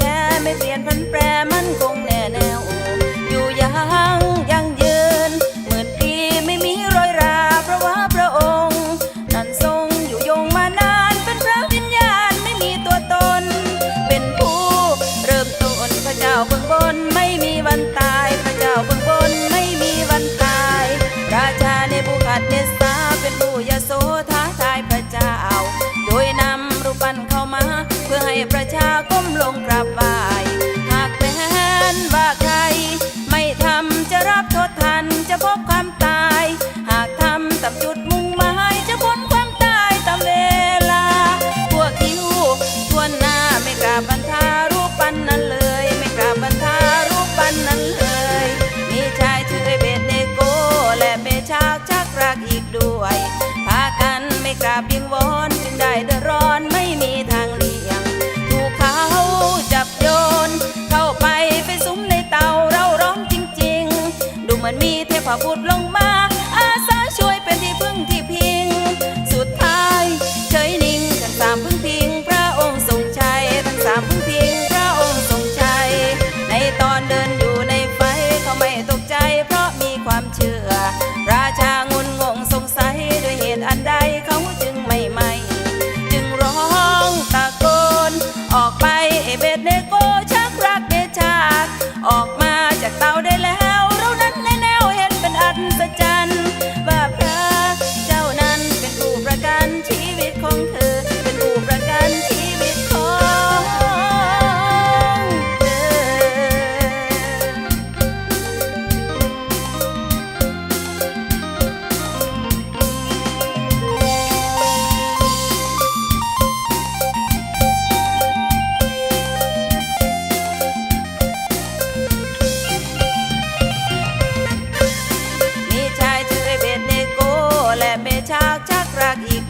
แท้ไม่เปลี่ยนพันแปรมันคงแน่แน่อยู่ยังยังยืนหมื่นปีไม่มีรอยราเพราะว่าพระองค์ นั้นทรงอยู่ยงมานานเป็นพระวิญญาณไม่มีตัวตน เป็นผู้เริ่มต้นพระเจ้าเบื้องบนไม่มีวันตายพระเจ้าเบื้องบนไม่มีวันตาย ราชาในบุคคลเนส กราบไหว้หากแม้นว่าใคร ไม่ทำจะรับโทษทันจะพบความตาย หากทำตามจุดมุ่งหมายจะพ้นความตายตามเวลา พวกคิ้วทวนหน้าไม่กราบบันทารูปปันนั้นเลย ไม่กราบบันทารูปปันนั้นเลย มีชายชื่อเบตเนโก และเบชากชักรักอีกด้วย พากันไม่กราบยิงวอน favor,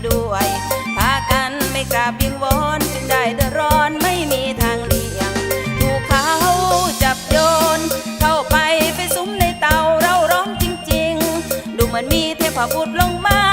ด้วย พากันไม่กลับยิงวอนจึงได้เดดร้อนไม่มีทางเลี่ยง ถูกเขาจับโยน เข้าไปไปซุ้มในเตาเราร้องจริง ๆ ดูเหมือนมีเทพบุตรลงมา